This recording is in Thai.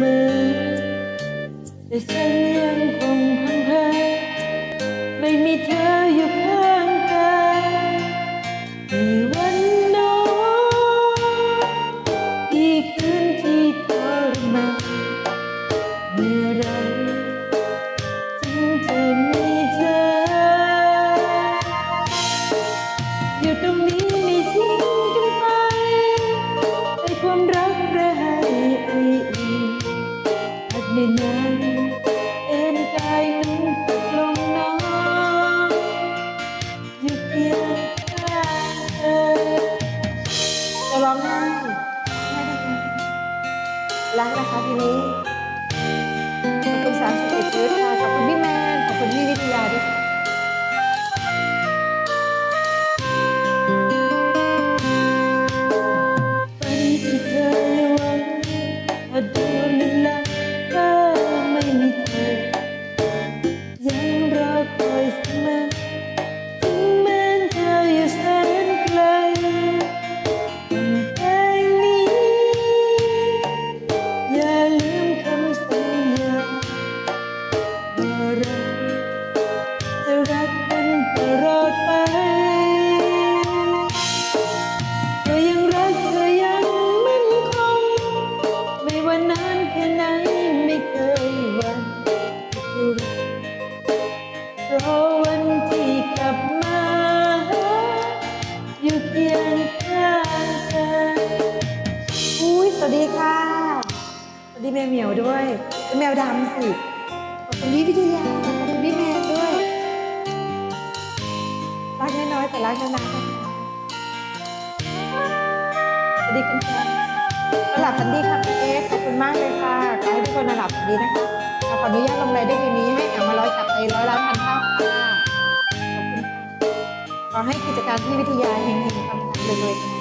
มอแต่ฉันยังคงพังเพไม่มีเธออยู่ข้างกายในวันน้นอีกคืนที่ทรมานเมื่อไรจึงจะมีเธอ อยู่ตรงนี้ไม่ทิ้ง จะร้องไห้ไม่ได้รักนะคะทีนี้ขอบคุณสามสิบเอ็ดชีวิตค่ะขอบคุณพี่แมนขอบคุณพี่วิทยาด้วยค่ะ วันที่กลับมา อยู่เคียงข้างเธออุ้ยสวัสดีค่ะ สวัสดีแมวเหมียวด้วยเป็นแมวดำสิขอบคุณพี่วิทยาขอบคุณพี่แมนด้วยรักน้อยๆแต่รักนานๆนะคะสวัสดีคุณแจ๊นอนหลับฝันดีค่ะคุณเอสขอบคุณมากเลยค่ะขอให้ทุกคนนอนหลับฝันดีนะคะขออนุญาตลงรายได้คืนนี้ให้แอมมาร้อยกลับไปร้อยล้านพันเท่าค่ะ อบคุณค่ะขอให้กิจการที่วิทยาเฮงๆทำงานรวย